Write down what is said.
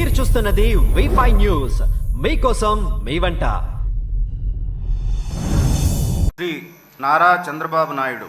మీరు చూస్తున్నది wifi news మీకోసం మీ వంట. శ్రీ నారా చంద్రబాబు నాయుడు.